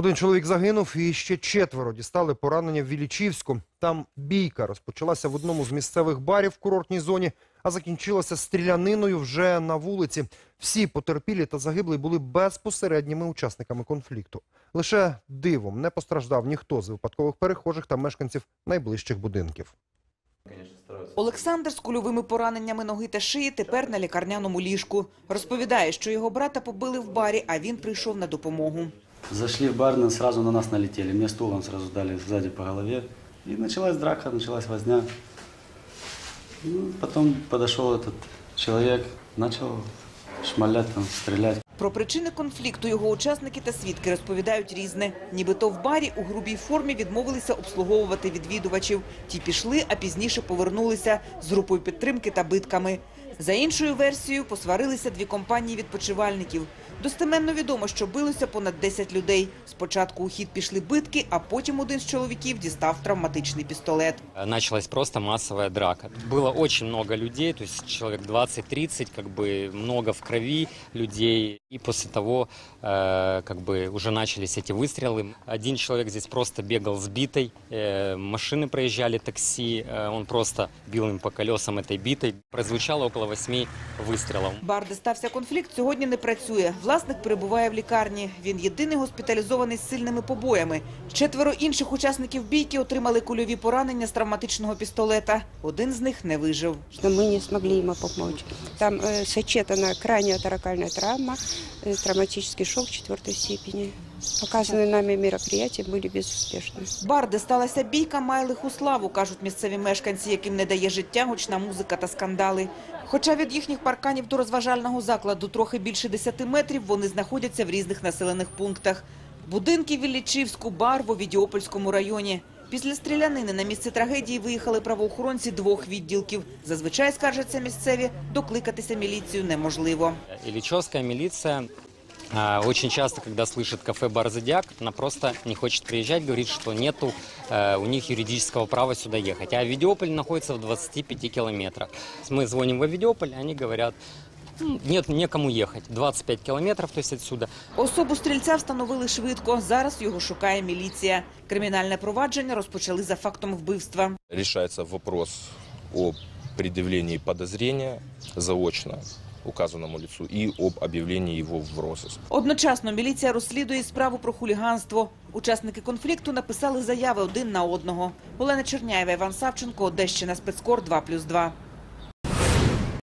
Один чоловік загинув і ще четверо дістали поранення в Вілічівську. Там бійка розпочалася в одному з місцевих барів в курортній зоні, а закінчилася стріляниною вже на вулиці. Всі потерпілі та загиблі були безпосередніми учасниками конфлікту. Лише дивом не постраждав ніхто з випадкових перехожих та мешканців найближчих будинків. Олександр з кульовими пораненнями ноги та шиї тепер на лікарняному ліжку. Розповідає, що його брата побили в барі, а він прийшов на допомогу. Зашли в бар, сразу на нас налетели. Мне стулом сразу дали сзади по голове. И началась драка, началась возня. Ну, потом подошел этот человек, начал шмалять, там, стрелять. Про причини конфлікту його учасники та свідки розповідають різне. Нібито в барі у грубій формі відмовилися обслуговувати відвідувачів. Ті пішли, а пізніше повернулися з групою підтримки та битками. За іншою версією, посварилися дві компанії відпочивальників. Достеменно відомо, що билося понад 10 людей. Спочатку у хід пішли битки, а потім один з чоловіків дістав травматичний пістолет. началась просто массовая драка. Было очень много людей, то есть человек 20-30, как бы много в крови людей. И после того, э, как бы уже начались эти выстрелы. Один человек здесь просто бегал сбитой, э, машины проезжали, такси, э, он просто бил им по колесам этой битой. Прозвучало около восьми выстрелов. Бар, де стався конфлікт, сьогодні не працює. Власник перебуває в лікарні. Він єдиний госпіталізований з сильними побоями. Четверо інших учасників бійки отримали кульові поранення з травматичного пістолета. Один з них не вижив. что мы не смогли ему помочь. Там э, сочетана крайняя торакальная травма, э, травматический шок четвертой степени. Показанные нами мероприятия были безуспешны. Бар, де сталася бійка, має лиху славу, кажуть місцеві мешканці, яким не дає життя гучна музика та скандали. Хоча від їхніх парканів до розважального закладу трохи більше 10 метрів, вони знаходяться в різних населених пунктах. Будинки в Іллічівську, бар в Овідіопольському районі. Після стрілянини на місце трагедії виїхали правоохоронці двох відділків. Зазвичай, скаржаться місцеві, докликатися міліцію неможливо. Ильичевская милиция а, очень часто, когда слышит кафе «Бар Зодиак», она просто не хочет приезжать, говорит, что нету э, у них юридического права сюда ехать. А Авидиополь находится в 25 километрах. Мы звоним в Авидиополь, они говорят, «Ну, нет, некому ехать. 25 километров, то есть отсюда. Особу стрільця встановили швидко. Зараз його шукає міліція. Кримінальне провадження розпочали за фактом вбивства. решается вопрос о предъявлении подозрения заочно указанному лицу и об объявлении его в розыск. Одночасно міліція розслідує справу про хуліганство. Учасники конфлікту написали заяви один на одного. Олена Черняєва, Іван Савченко, Одещина, спецкор 2+,2.